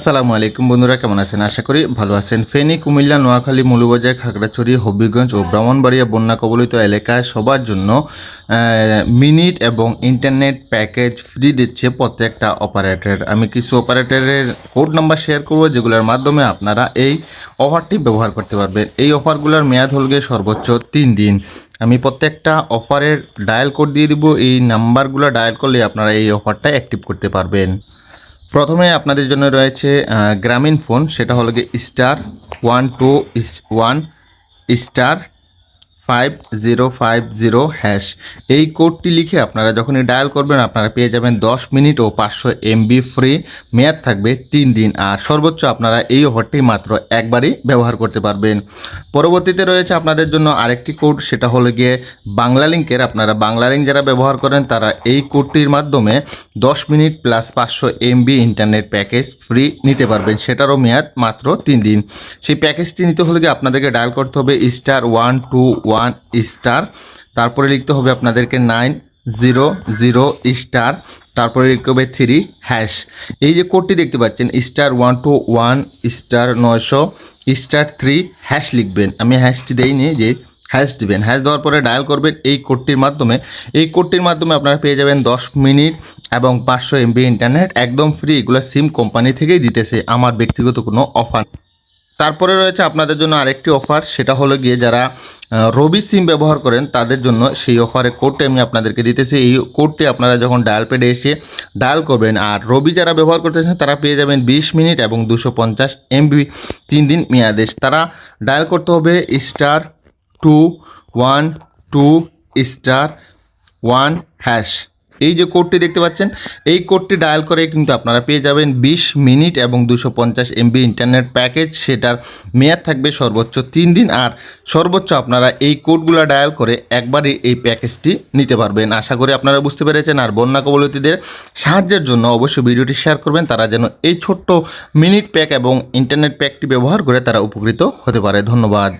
আসসালামু আলাইকুম বন্ধুরা, কেমন আছেন? আশা করি ভালো আছেন। ফেনী, কুমিল্লা, নোয়াখালী মৌলবাজার খাগড়াছড়ি, হবিগঞ্জ ও ব্রাহ্মণবাড়িয়া বন্যা কবলিত এলাকায় সবার জন্য মিনিট এবং ইন্টারনেট প্যাকেজ ফ্রি দিচ্ছে প্রত্যেকটা অপারেটর। আমি কিছু অপারেটরের কোড নাম্বার শেয়ার করব, যেগুলোর মাধ্যমে আপনারা এই অফারটি ব্যবহার করতে পারবেন। এই অফারগুলোর মেয়াদ হল গিয়ে সর্বোচ্চ তিন দিন। আমি প্রত্যেকটা অফারের ডায়াল কোড দিয়ে দিব, এই নাম্বারগুলো ডায়াল করলে আপনারা এই অফারটা অ্যাক্টিভ করতে পারবেন। প্রথমে আপনাদের জন্য রয়েছে গ্রামীণ ফোন সেটা হলো গিয়ে star one two one star five zero five zero hash এই কোডটি লিখে আপনারা যখনই ডায়াল করবেন, আপনারা পেয়ে যাবেন দশ মিনিট ও পাঁচশো এমবি ফ্রি মেয়াদ থাকবে তিন দিন আর সর্বোচ্চ আপনারা এই অফারটি মাত্র একবারই ব্যবহার করতে পারবেন। পরবর্তীতে রয়েছে আপনাদের জন্য আরেকটি কোড সেটা হলো গিয়ে বাংলা লিঙ্কের আপনারা বাংলা লিঙ্ক যারা ব্যবহার করেন, তারা এই কোডটির মাধ্যমে দশ মিনিট প্লাস পাঁচশো এমবি ইন্টারনেট প্যাকেজ ফ্রি নিতে পারবেন। সেটারও মেয়াদ মাত্র তিন দিন। সেই প্যাকেজটি নিতে হলে গিয়ে আপনাদেরকে ডায়াল করতে হবে star one two one star তারপরে লিখতে হবে আপনাদেরকে নাইন জিরো জিরো স্টার তারপরে লিখতে হবে থ্রি হ্যাশ এই যে কোডটি দেখতে পাচ্ছেন star one two one star নয়শো স্টার থ্রি হ্যাশ লিখবেন। আমি হ্যাশটি দেইনি, যে হ্যাশ দিবেন। হ্যাশ দেওয়ার পরে ডায়াল করবেন এই কোডটির মাধ্যমে। এই কোডটির মাধ্যমে আপনারা পেয়ে যাবেন দশ মিনিট এবং পাঁচশো এমবি ইন্টারনেট একদম ফ্রি এগুলো সিম কোম্পানি থেকেই দিতেছে, আমার ব্যক্তিগত কোনো অফার তারপরে রয়েছে আপনাদের জন্য আরেকটি অফার সেটা হলো গিয়ে যারা রবি সিম ব্যবহার করেন, তাদের জন্য সেই অফারের কোডটি আমি আপনাদেরকে দিতেছি। এই কোডটি আপনারা যখন ডায়াল পেডে এসে ডায়াল করবেন, আর রবি যারা ব্যবহার করতেছেন তারা পেয়ে যাবেন বিশ মিনিট এবং দুশো পঞ্চাশ এমবি তিন দিন মেয়াদেশ তারা ডায়াল করতে হবে star two one two star one hash এই যে কোডটি দেখতে পাচ্ছেন, এই কোডটি ডায়াল করে কিন্তু আপনারা পেয়ে যাবেন বিশ মিনিট এবং দুশো পঞ্চাশ এমবি ইন্টারনেট প্যাকেজ সেটার মেয়াদ থাকবে সর্বোচ্চ তিন দিন আর সর্বোচ্চ আপনারা এই কোডগুলো ডায়াল করে একবারই এই প্যাকেজটি নিতে পারবেন। আশা করি আপনারা বুঝতে পেরেছেন আর বন্যা কবলিতদের সাহায্যের জন্য অবশ্যই ভিডিওটি শেয়ার করবেন, তারা যেন এই ছোট্ট মিনিট প্যাক এবং ইন্টারনেট প্যাকটি ব্যবহার করে তারা উপকৃত হতে পারে। ধন্যবাদ।